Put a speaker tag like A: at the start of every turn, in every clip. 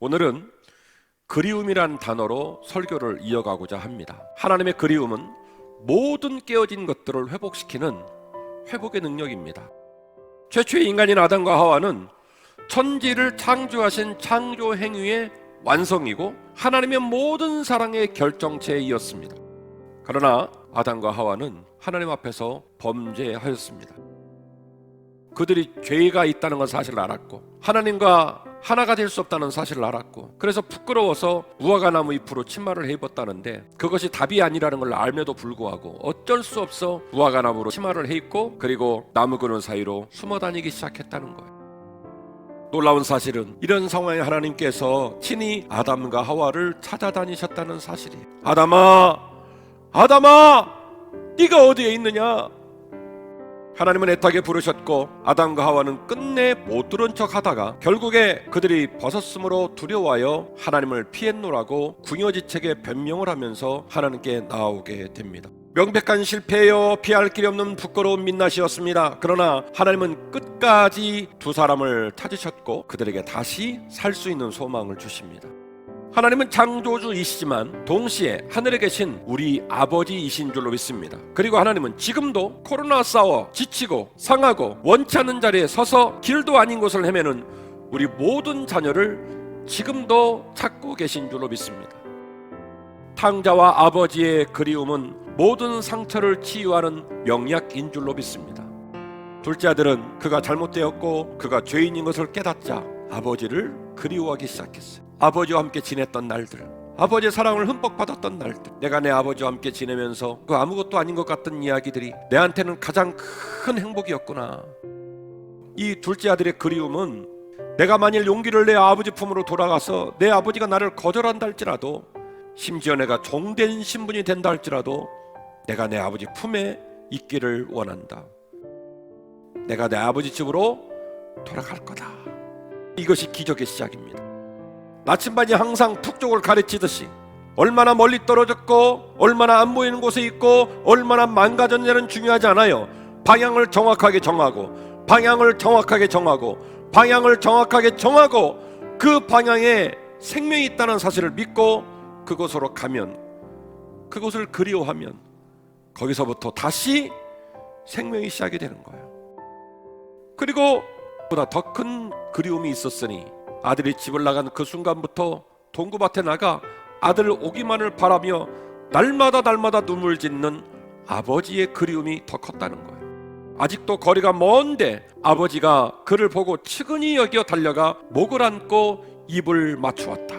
A: 오늘은 그리움이란 단어로 설교를 이어가고자 합니다. 하나님의 그리움은 모든 깨어진 것들을 회복시키는 회복의 능력입니다. 최초의 인간인 아담과 하와는 천지를 창조하신 창조 행위의 완성이고 하나님의 모든 사랑의 결정체이었습니다. 그러나 아담과 하와는 하나님 앞에서 범죄하였습니다. 그들이 죄가 있다는 건 사실을 알았고 하나님과 하나가 될 수 없다는 사실을 알았고 그래서 부끄러워서 무화과 나무 잎으로 치마를 해 입었다는데 그것이 답이 아니라는 걸 알면도 불구하고 어쩔 수 없어 무화과 나무로 치마를 해 입고 그리고 나무 그늘 사이로 숨어 다니기 시작했다는 거예요. 놀라운 사실은 이런 상황에 하나님께서 친히 아담과 하와를 찾아다니셨다는 사실이에요. 아담아, 아담아, 네가 어디에 있느냐? 하나님은 애타게 부르셨고 아담과 하와는 끝내 못 들은 척 하다가 결국에 그들이 벗었으므로 두려워하여 하나님을 피했노라고 궁여지책에 변명을 하면서 하나님께 나오게 됩니다. 명백한 실패요 피할 길이 없는 부끄러운 민낯이었습니다. 그러나 하나님은 끝까지 두 사람을 찾으셨고 그들에게 다시 살 수 있는 소망을 주십니다. 하나님은 창조주이시지만 동시에 하늘에 계신 우리 아버지이신 줄로 믿습니다. 그리고 하나님은 지금도 코로나 싸워 지치고 상하고 원치 않는 자리에 서서 길도 아닌 곳을 헤매는 우리 모든 자녀를 지금도 찾고 계신 줄로 믿습니다. 탕자와 아버지의 그리움은 모든 상처를 치유하는 명약인 줄로 믿습니다. 둘째 아들은 그가 잘못되었고 그가 죄인인 것을 깨닫자 아버지를 그리워하기 시작했어요. 아버지와 함께 지냈던 날들, 아버지의 사랑을 흠뻑 받았던 날들, 내가 내 아버지와 함께 지내면서 그 아무것도 아닌 것 같던 이야기들이 내한테는 가장 큰 행복이었구나. 이 둘째 아들의 그리움은 내가 만일 용기를 내 아버지 품으로 돌아가서 내 아버지가 나를 거절한다 할지라도 심지어 내가 종된 신분이 된다 할지라도 내가 내 아버지 품에 있기를 원한다. 내가 내 아버지 집으로 돌아갈 거다. 이것이 기적의 시작입니다. 나침반이 항상 북쪽을 가르치듯이 얼마나 멀리 떨어졌고 얼마나 안 보이는 곳에 있고 얼마나 망가졌냐는 중요하지 않아요. 방향을 정확하게 정하고 방향을 정확하게 정하고 방향을 정확하게 정하고 그 방향에 생명이 있다는 사실을 믿고 그곳으로 가면 그곳을 그리워하면 거기서부터 다시 생명이 시작이 되는 거예요. 그리고 보다 더 큰 그리움이 있었으니 아들이 집을 나간 그 순간부터 동구밭에 나가 아들 오기만을 바라며 날마다 날마다 눈물 짓는 아버지의 그리움이 더 컸다는 거예요. 아직도 거리가 먼데 아버지가 그를 보고 측은히 여겨 달려가 목을 안고 입을 맞추었다.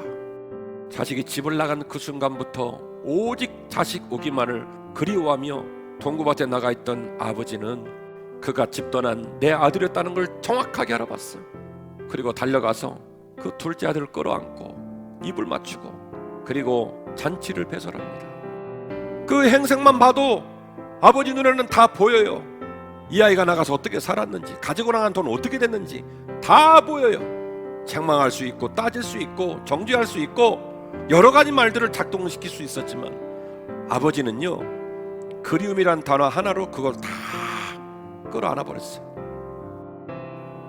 A: 자식이 집을 나간 그 순간부터 오직 자식 오기만을 그리워하며 동구밭에 나가 있던 아버지는 그가 집 떠난 내 아들이었다는 걸 정확하게 알아봤어요. 그리고 달려가서 그 둘째 아들을 끌어안고 입을 맞추고 그리고 잔치를 배설합니다. 그 행색만 봐도 아버지 눈에는 다 보여요. 이 아이가 나가서 어떻게 살았는지, 가지고 나간 돈 어떻게 됐는지 다 보여요. 책망할 수 있고 따질 수 있고 정죄할 수 있고 여러 가지 말들을 작동시킬 수 있었지만 아버지는요 그리움이란 단어 하나로 그걸 다 끌어안아 버렸어요.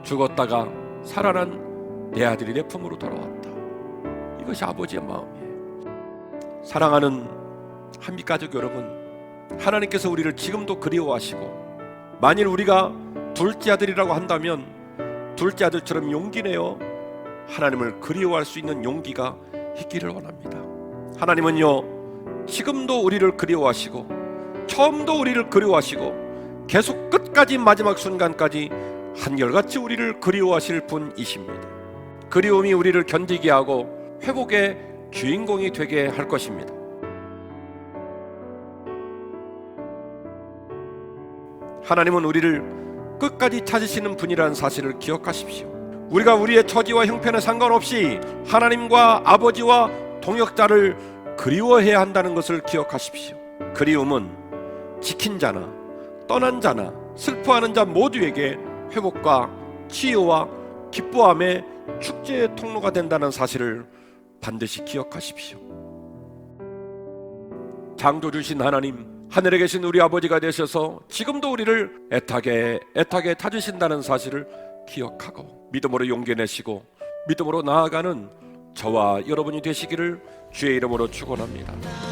A: 죽었다가 살아난 내 아들이 내 품으로 돌아왔다. 이것이 아버지의 마음이에요. 사랑하는 한빛 가족 여러분, 하나님께서 우리를 지금도 그리워하시고 만일 우리가 둘째 아들이라고 한다면 둘째 아들처럼 용기 내어 하나님을 그리워할 수 있는 용기가 있기를 원합니다. 하나님은요 지금도 우리를 그리워하시고 처음도 우리를 그리워하시고 계속 끝까지 마지막 순간까지 한결같이 우리를 그리워하실 분이십니다. 그리움이 우리를 견디게 하고 회복의 주인공이 되게 할 것입니다. 하나님은 우리를 끝까지 찾으시는 분이라는 사실을 기억하십시오. 우리가 우리의 처지와 형편에 상관없이 하나님과 아버지와 동역자를 그리워해야 한다는 것을 기억하십시오. 그리움은 지킨 자나 떠난 자나 슬퍼하는 자 모두에게 회복과 치유와 기뻐함의 축제의 통로가 된다는 사실을 반드시 기억하십시오. 창조 주신 하나님, 하늘에 계신 우리 아버지가 되셔서 지금도 우리를 애타게 애타게 타주신다는 사실을 기억하고 믿음으로 용기 내시고 믿음으로 나아가는 저와 여러분이 되시기를 주의 이름으로 축원합니다.